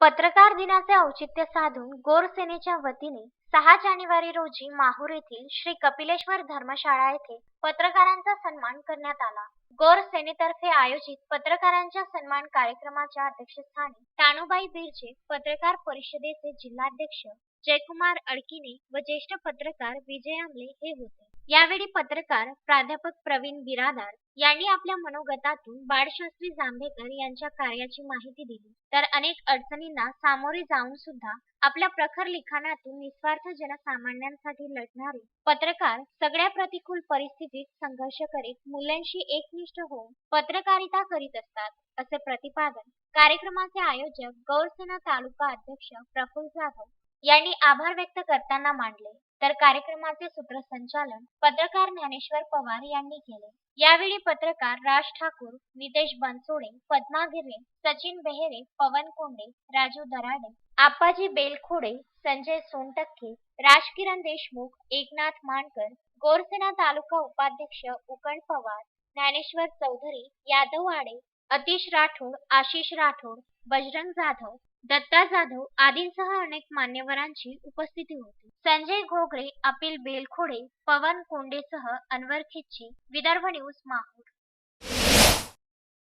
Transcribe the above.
पत्रकार दिनाचे औचित्य साधून गोर सेनेच्या वतीने सहा जानेवारी रोजी माहूर येथील श्री कपिलेश्वर धर्मशाळा येथे पत्रकारांचा सन्मान करण्यात आला. गोर सेनेतर्फे आयोजित पत्रकारांच्या सन्मान कार्यक्रमाच्या अध्यक्षस्थानी तानुबाई बिर्जे पत्रकार परिषदेचे जिल्हाध्यक्ष जयकुमार अडकिने व ज्येष्ठ पत्रकार विजय आमले हे होते. यावेळी पत्रकार प्राध्यापक प्रवीण बिरादार यांनी आपल्या मनोगतातून बाळशास्त्री जांभेकर यांच्या कार्याची माहिती दिली. तर अनेक अडचणींना सामोरे जाऊन सुद्धा आपल्या प्रखर लिखाणातून निस्वार्थ जनसामान्यांसाठी लढणारे पत्रकार सगळ्या प्रतिकूल परिस्थितीत संघर्ष करीत मूल्यांशी एकनिष्ठ होऊन पत्रकारिता करीत असतात असे प्रतिपादन कार्यक्रमाचे आयोजक गौरसेना तालुका अध्यक्ष प्रफुल्ल जाधव यांनी आभार व्यक्त करताना मांडले. तर कार्यक्रमाचे सूत्रसंचालन पत्रकार ज्ञानेश्वर पवार यांनी केले. यावेळी पत्रकार राज ठाकूर नितेश बनसोडे पद्मा गिरे सचिन बेहेरे पवन कोंडे राजू दराडे आप्पाजी बेलखोडे संजय सोनटक्के राजकिरण देशमुख एकनाथ मानकर गोरसेना तालुका उपाध्यक्ष उकण पवार ज्ञानेश्वर चौधरी यादव आडे अतिश राठोड आशिष राठोड बजरंग जाधव दत्ता जाधव आदींसह अनेक मान्यवरांची उपस्थिती होती. संजय घोगरे अपिल बेलखोडे पवन कोंडेसह अनवर खिच्ची विदर्भ न्यूज माहूर.